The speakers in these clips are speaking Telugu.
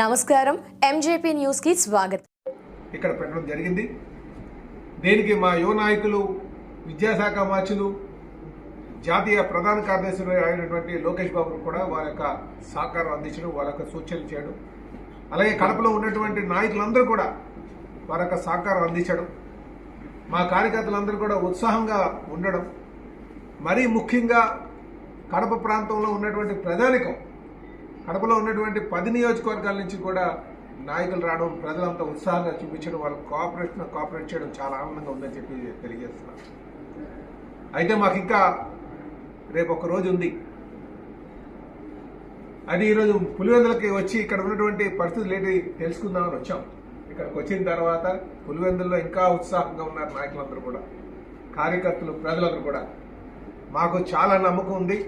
నమస్కారం. ఎంజేపీ న్యూస్కి స్వాగతం. ఇక్కడ పెట్టడం జరిగింది. దీనికి మా యువ నాయకులు విద్యాశాఖ మార్చులు జాతీయ ప్రధాన కార్యదర్శి అయినటువంటి లోకేష్ బాబు కూడా వారి యొక్క సహకారం అందించడం వారి యొక్క సూచనలు చేయడం అలాగే కడపలో ఉన్నటువంటి నాయకులందరూ కూడా వారి యొక్క సహకారం అందించడం మా కార్యకర్తలందరూ కూడా ఉత్సాహంగా ఉండడం మరీ ముఖ్యంగా కడప ప్రాంతంలో ఉన్నటువంటి ప్రజానికం కడపలో ఉన్నటువంటి పది నియోజకవర్గాల నుంచి కూడా నాయకులు రావడం ప్రజలంతా ఉత్సాహంగా చూపించడం వాళ్ళ కోఆపరేషన్ కోఆపరేట్ చేయడం చాలా ఆనందంగా ఉందని చెప్పి తెలియజేస్తున్నాను. అయితే మాకు ఇంకా రేపు ఒక రోజు ఉంది. అది ఈరోజు పులివెందులకి వచ్చి ఇక్కడ ఉన్నటువంటి పరిస్థితులు ఏంటి తెలుసుకుందామని వచ్చాం. ఇక్కడికి వచ్చిన తర్వాత పులివెందుల్లో ఇంకా ఉత్సాహంగా ఉన్నారు నాయకులందరూ కూడా కార్యకర్తలు ప్రజలందరూ కూడా. మాకు చాలా నమ్మకం ఉంది.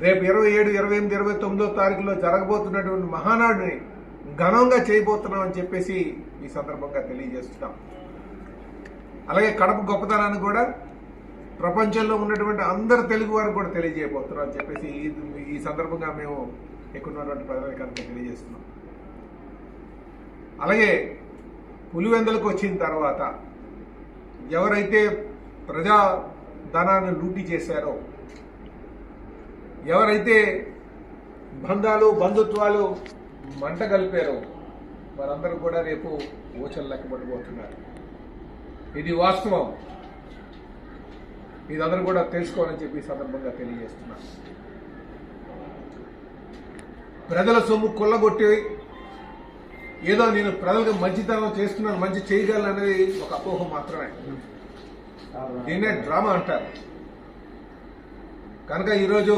రేపు ఇరవై ఏడు ఇరవై ఎనిమిది ఇరవై తొమ్మిదో తారీఖులో జరగబోతున్నటువంటి మహానాడుని ఘనంగా చేయబోతున్నాం అని చెప్పేసి ఈ సందర్భంగా తెలియజేస్తున్నాం. అలాగే కడప గొప్పతనాన్ని కూడా ప్రపంచంలో ఉన్నటువంటి అందరు తెలుగు వారికి కూడా తెలియజేయబోతున్నాం అని చెప్పేసి ఈ- ఈ సందర్భంగా మేము ఇక్కడ ఉన్నటువంటి ప్రజలకి తెలియజేస్తున్నాం. అలాగే పులివెందులకు వచ్చిన తర్వాత ఎవరైతే ప్రజా ధనాన్ని లూటీ చేశారో ఎవరైతే బంధాలు బంధుత్వాలు మంట కలిపారో వారందరూ కూడా రేపు ఓచలు లెక్కబడిపోతున్నారు ఇది వాస్తవం. ఇదందరూ కూడా తెలుసుకోవాలని చెప్పి సందర్భంగా తెలియజేస్తున్నాను. ప్రజల సొమ్ము కొల్లగొట్టి ఏదో నేను ప్రజలకు మంచితనం చేస్తున్నాను మంచి చేయగలను అనేది ఒక అపోహ మాత్రమే. దీన్నే డ్రామా అంటారు. కనుక ఈరోజు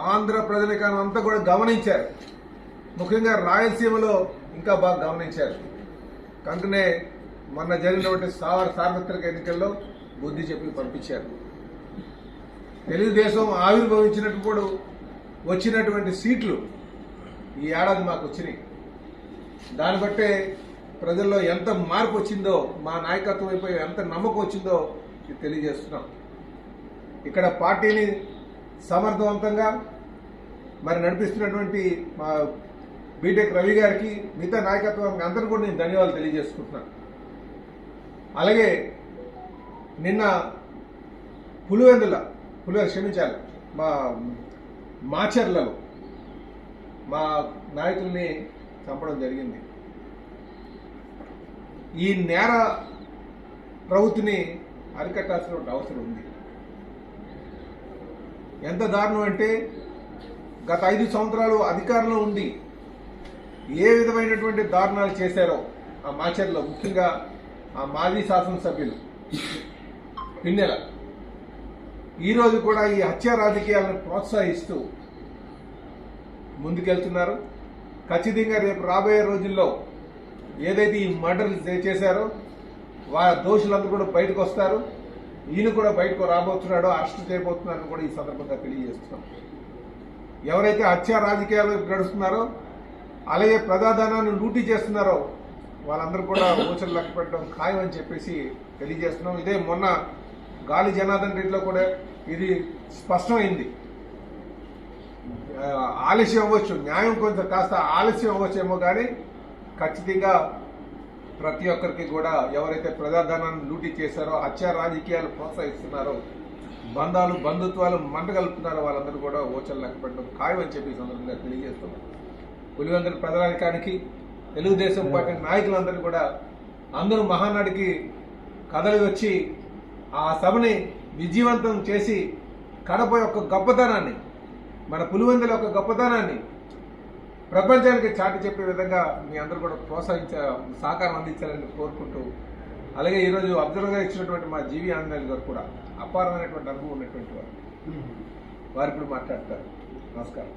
ఆంధ్ర ప్రజలకం అంతా కూడా గమనించారు. ముఖ్యంగా రాయలసీమలో ఇంకా బాగా గమనించారు. కనుకనే మొన్న జరిగినటువంటి సార్ సార్వత్రిక ఎన్నికల్లో బుద్ధి చెప్పి పంపించారు. తెలుగుదేశం ఆవిర్భవించినప్పుడు వచ్చినటువంటి సీట్లు ఈ ఏడాది మాకు వచ్చినాయి. దాన్ని బట్టే ప్రజల్లో ఎంత మార్పు వచ్చిందో మా నాయకత్వం అయిపోయి ఎంత నమ్మకం వచ్చిందో తెలియజేస్తున్నాం. ఇక్కడ పార్టీని సమర్థవంతంగా మరి నడిపిస్తున్నటువంటి మా బీటెక్ రవి గారికి మిగతా నాయకత్వానికి అందరూ కూడా నేను ధన్యవాదాలు తెలియజేసుకుంటున్నాను అలాగే నిన్న పులివెందుల పులివెందు క్షమించాలి మా మాచర్లలో మా నాయకుల్ని చంపడం జరిగింది. ఈ నేర ప్రవృత్తిని అరికట్టాల్సిన అవసరం ఉంది. ఎంత దారుణం అంటే గత ఐదు సంవత్సరాలు అధికారంలో ఉండి ఏ విధమైనటువంటి దారుణాలు చేశారో ఆ మాచర్లో ముఖ్యంగా ఆ మాజీ శాసనసభ్యులు పిన్నెల ఈరోజు కూడా ఈ హత్య రాజకీయాలను ప్రోత్సహిస్తూ ముందుకెళ్తున్నారు. ఖచ్చితంగా రేపు రాబోయే రోజుల్లో ఏదైతే ఈ మర్డర్లు చేశారో వారి దోషులందరూ కూడా బయటకు వస్తారు ఈయన కూడా బయటకు రాబోతున్నాడో అరెస్ట్ చేయబోతున్నారని కూడా ఈ సందర్భంగా తెలియజేస్తున్నాం. ఎవరైతే హత్య రాజకీయాలు నడుస్తున్నారో అలాగే ప్రజాధనాన్ని లూటీ చేస్తున్నారో వాళ్ళందరూ కూడా ఊచలు లెక్క పెట్టడం ఖాయం అని చెప్పేసి తెలియజేస్తున్నాం. ఇదే మొన్న గాలి జనార్దన్ రెడ్డిలో కూడా ఇది స్పష్టమైంది. ఆలస్యం అవ్వచ్చు న్యాయం కొంచెం కాస్త ఆలస్యం అవ్వచ్చేమో కానీ ఖచ్చితంగా ప్రతి ఒక్కరికి కూడా ఎవరైతే ప్రజాధనాన్ని లూటీ చేశారో హత్య రాజకీయాలు ప్రోత్సహిస్తున్నారో బంధాలు బంధుత్వాలు మంట కలుపుతున్నారు వాళ్ళందరూ కూడా ఓచలు లెక్క పెట్టడం ఖాయం అని చెప్పి సందర్భంగా తెలియజేస్తున్నాం. పులివెందుల ప్రజానికానికి తెలుగుదేశం పార్టీ నాయకులందరూ కూడా అందరూ మహానాడికి కదలి వచ్చి ఆ సభని విజయవంతం చేసి కడప యొక్క గొప్పతనాన్ని మన పులివెందుల యొక్క గొప్పతనాన్ని ప్రపంచానికి చాటి చెప్పే విధంగా మీ అందరూ కూడా ప్రోత్సహించ సహకారం అందించాలని కోరుకుంటూ అలాగే ఈరోజు అబ్జర్వర్గా ఇచ్చినటువంటి మా జీవి ఆంజనేయులు గారు కూడా అపారమైనటువంటి అనుభవం ఉన్నటువంటి వారు. వారు ఇప్పుడు మాట్లాడతారు. నమస్కారం.